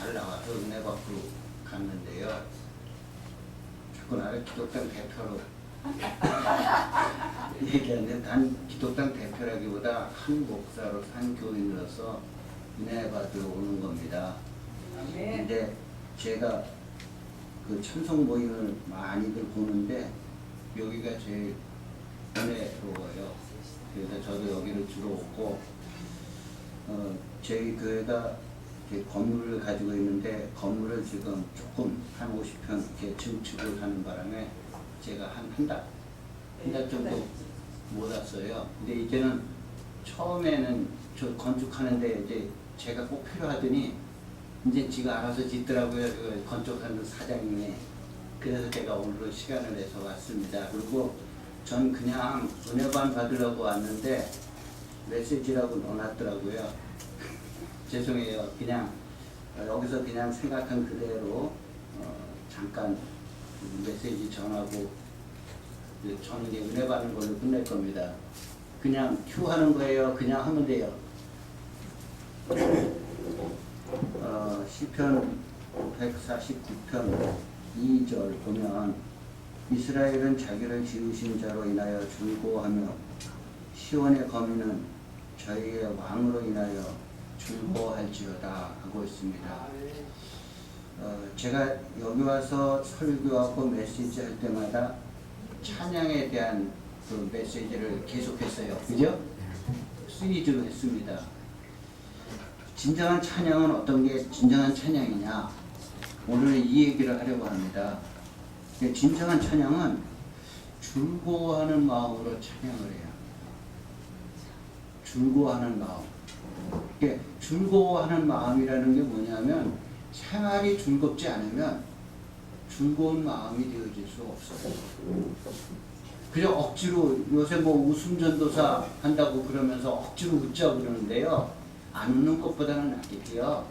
잘 나와서 은혜 받고 갔는데요. 자꾸 나를 기독당 대표로 얘기하는데 단 기독당 대표라기보다 한 목사로 한 교인으로서 은혜 받으러 오는 겁니다. 근데 제가 그 찬송 모임을 많이들 보는데 여기가 제일 은혜로워요. 그래서 저도 여기를 주로 오고 어, 저희 교회가 건물을 가지고 있는데 건물을 지금 조금 한 50평 이렇게 증축을 하는 바람에 제가 한 한 달, 한 달 정도 못 왔어요. 근데 이제는 처음에는 저 건축하는데 이제 제가 꼭 필요하더니 이제 지가 알아서 짓더라고요. 그 건축하는 사장님이. 그래서 제가 오늘 시간을 내서 왔습니다. 그리고 전 그냥 은혜반 받으려고 왔는데 메시지라고 넣어놨더라고요. 죄송해요. 그냥 어, 여기서 그냥 생각한 그대로 어, 잠깐 메시지 전하고 저는 이제 은혜 받는 걸로 끝낼 겁니다. 그냥 큐 하는 거예요. 그냥 하면 돼요. 어, 시편 149편 2절 보면 이스라엘은 자기를 지으신 자로 인하여 즐거워하며 시온의 거민은 저희의 왕으로 인하여 즐거워할지어다 하고 있습니다. 어, 제가 여기 와서 설교하고 메시지 할 때마다 찬양에 대한 그 메시지를 계속했어요. 그죠? 시리즈로 했습니다. 진정한 찬양은 어떤 게 진정한 찬양이냐? 오늘 이 얘기를 하려고 합니다. 진정한 찬양은 즐거워하는 마음으로 찬양을 해야 합니다. 즐거워하는 마음. 즐거워하는 마음이라는 게 뭐냐면 생활이 즐겁지 않으면 즐거운 마음이 되어질 수 없어요. 그냥 억지로 요새 뭐 웃음 전도사 한다고 그러면서 억지로 웃자 그러는데요. 안 웃는 것보다는 낫겠고요.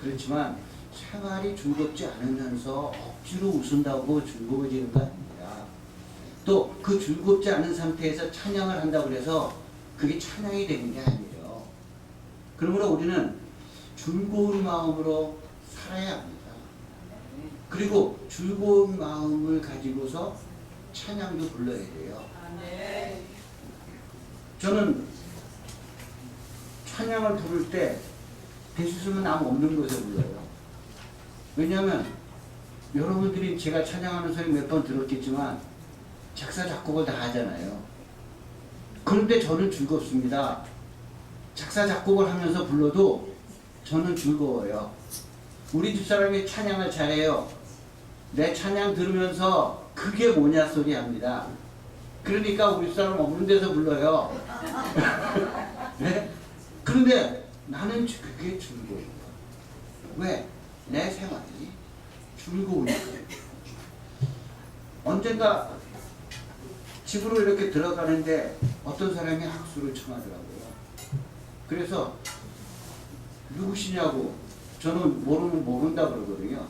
그렇지만 생활이 즐겁지 않으면서 억지로 웃은다고 즐거워지는 거 아닙니다. 또 그 즐겁지 않은 상태에서 찬양을 한다고 해서 그게 찬양이 되는 게 아니에요. 그러므로 우리는 즐거운 마음으로 살아야 합니다. 그리고 즐거운 마음을 가지고서 찬양도 불러야 돼요. 저는 찬양을 부를 때 대수스는 아무 없는 곳에 불러요. 왜냐하면 여러분들이 제가 찬양하는 소리 몇 번 들었겠지만 작사 작곡을 다 하잖아요. 그런데 저는 즐겁습니다. 작사 작곡을 하면서 불러도 저는 즐거워요. 우리 집사람이 찬양을 잘해요. 내 찬양 들으면서 그게 뭐냐 소리 합니다. 그러니까 우리 사람 없는 데서 불러요. 네? 그런데 나는 그게 즐거워요. 왜? 내 생활이 즐거우니까. 언젠가 집으로 이렇게 들어가는데 어떤 사람이 학수를 청하더라고요. 그래서 누구시냐고 저는 모르면 모른다 그러거든요.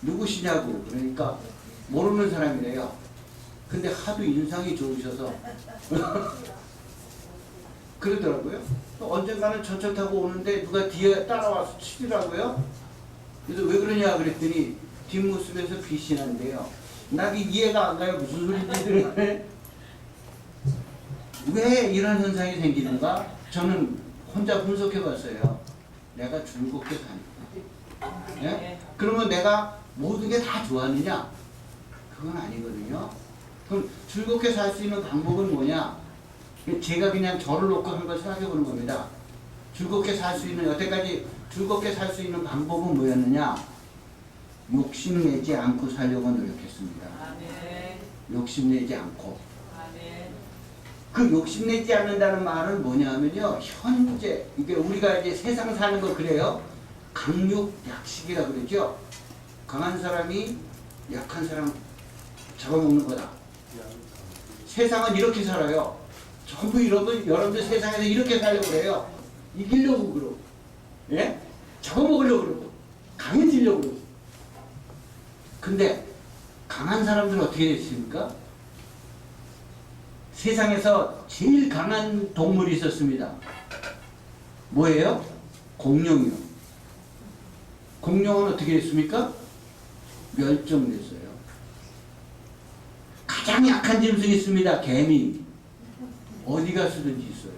누구시냐고 그러니까 모르는 사람이래요. 근데 하도 인상이 좋으셔서 그러더라고요. 또 언젠가는 전철 타고 오는데 누가 뒤에 따라와서 치더라고요. 그래서 왜 그러냐 그랬더니 뒷모습에서 빛이 난대요. 나기 이해가 안 가요. 무슨 소리인지. 왜 이런 현상이 생기는가? 저는 혼자 분석해 봤어요. 내가 즐겁게 사니까. 예? 그러면 내가 모든 게 다 좋았느냐? 그건 아니거든요. 그럼 즐겁게 살 수 있는 방법은 뭐냐? 제가 그냥 저를 놓고 한번 생각해 보는 겁니다. 즐겁게 살 수 있는, 여태까지 즐겁게 살 수 있는 방법은 뭐였느냐? 욕심내지 않고 살려고 노력했습니다. 욕심내지 않고. 그 욕심내지 않는다는 말은 뭐냐면요. 현재, 이게 우리가 이제 세상 사는 거 그래요. 강육 약식이라 그러죠. 강한 사람이 약한 사람 잡아먹는 거다. 세상은 이렇게 살아요. 전부 여러분, 여러분들 세상에서 이렇게 살려고 그래요. 이기려고 그러고, 예? 잡아먹으려고 그러고, 강해지려고 그러고. 근데, 강한 사람들은 어떻게 됐습니까? 세상에서 제일 강한 동물이 있었습니다. 뭐예요? 공룡이요. 공룡은 어떻게 됐습니까? 멸종됐어요. 가장 약한 짐승이 있습니다. 개미. 어디가 쓰든지 있어요.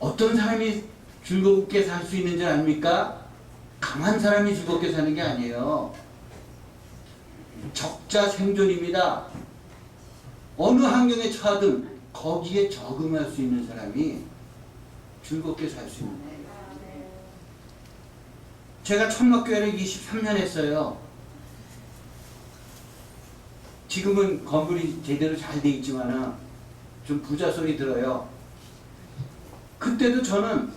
어떤 사람이 즐겁게 살 수 있는 줄 압니까? 강한 사람이 즐겁게 사는 게 아니에요. 적자 생존입니다. 어느 환경에 처하든 거기에 적응할 수 있는 사람이 즐겁게 살 수 있는 거예요. 제가 천막교회를 23년 했어요. 지금은 건물이 제대로 잘 돼 있지만은 좀 부자 소리 들어요. 그때도 저는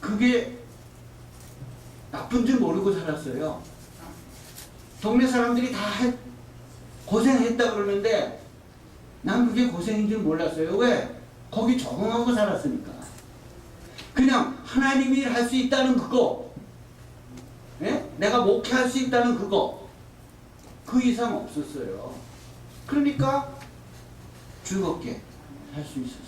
그게 나쁜 줄 모르고 살았어요. 동네 사람들이 다 해- 고생했다 그러는데 난 그게 고생인 줄 몰랐어요. 왜? 거기 적응하고 살았으니까. 그냥 하나님이 할 수 있다는 그거, 예? 내가 목회할 수 있다는 그거, 그 이상 없었어요. 그러니까 즐겁게 살 수 있었어요.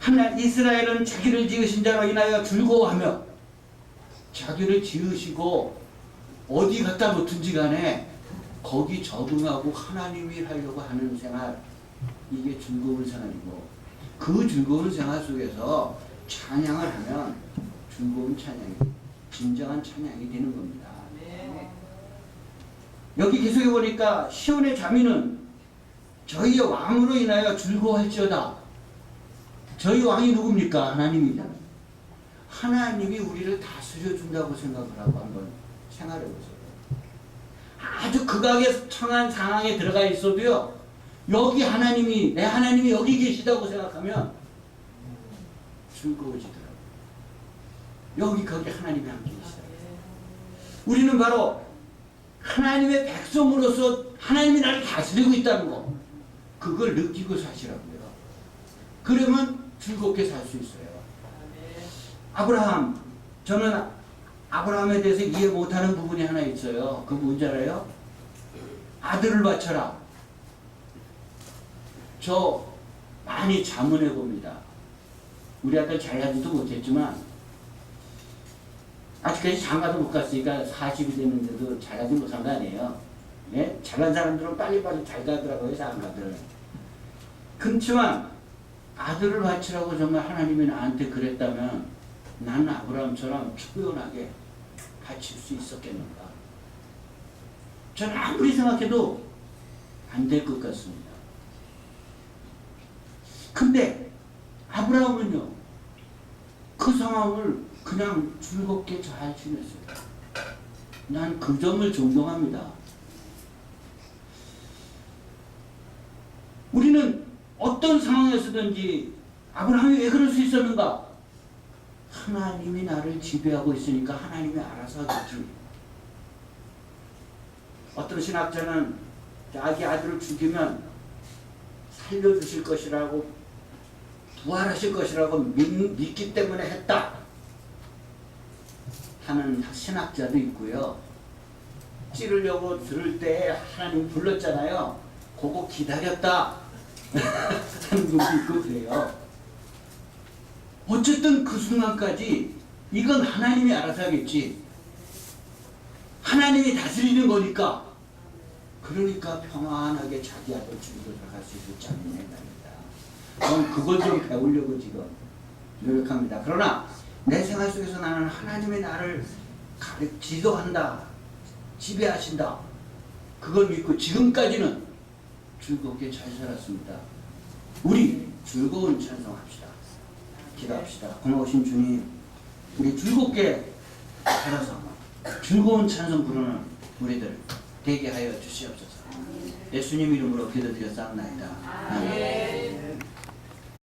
하나 이스라엘은 자기를 지으신 자로 인하여 즐거워하며 자기를 지으시고 어디 갖다 놓든지 간에 거기 적응하고 하나님이 하려고 하는 생활 이게 즐거운 생활이고 그 즐거운 생활 속에서 찬양을 하면 즐거운 찬양이 진정한 찬양이 되는 겁니다. 여기 계속해 보니까 시온의 자민은 저희의 왕으로 인하여 즐거워할지어다. 저희 왕이 누굽니까? 하나님이잖아요. 하나님이 우리를 다스려 준다고 생각을 하고 한번 생활해 보세요. 아주 극악의 청한 상황에 들어가 있어도요. 여기 하나님이 내 하나님이 여기 계시다고 생각하면 즐거워지더라고요. 여기 거기 하나님이 함께 있어요. 우리는 바로 하나님의 백성으로서 하나님이 나를 다스리고 있다는 거 그걸 느끼고 사시라고요. 그러면 즐겁게 살 수 있어요. 아브라함 저는 아브라함에 대해서 이해 못하는 부분이 하나 있어요. 그 뭔지 알아요? 아들을 바쳐라. 저 많이 자문해 봅니다. 우리 아들 잘하지도 못했지만 아직까지 장가도 못 갔으니까 40이 됐는데도 잘하지 못한 거 아니에요. 예? 잘한 사람들은 빨리빨리 잘 가더라고요, 장가들. 그렇지만 아들을 바치라고 정말 하나님이 나한테 그랬다면 나는 아브라함처럼 초연하게 바칠 수 있었겠는가? 저는 아무리 생각해도 안 될 것 같습니다. 근데 아브라함은요, 그 상황을 그냥 즐겁게 잘 지냈어요. 난 그 점을 존경합니다. 우리는 어떤 상황에서든지 아브라함이 왜 그럴 수 있었는가? 하나님이 나를 지배하고 있으니까 하나님이 알아서 하겠지. 어떤 신학자는 자기 아들을 죽이면 살려주실 것이라고 부활하실 것이라고 믿, 믿기 때문에 했다 하는 신학자도 있고요. 찌르려고 들을 때 하나님 불렀잖아요. 그거 기다렸다 하는 분도 있고 그래요. 어쨌든 그 순간까지 이건 하나님이 알아서 하겠지. 하나님이 다스리는 거니까. 그러니까 평안하게 자기 아들 죽이고 나갈 수 있었지 않느냐 이 말입니다. 저는 그걸 좀 배우려고 지금 노력합니다. 그러나 내 생활 속에서 나는 하나님이 나를 가르, 지도한다. 지배하신다. 그걸 믿고 지금까지는 즐겁게 잘 살았습니다. 우리 즐거운 찬송합시다. 기도합시다. 고마우신 주님, 우리 즐겁게 살아서 즐거운 찬송 부르는 우리들 되게 하여 주시옵소서. 예수님 이름으로 기도드렸사옵나이다. 아멘.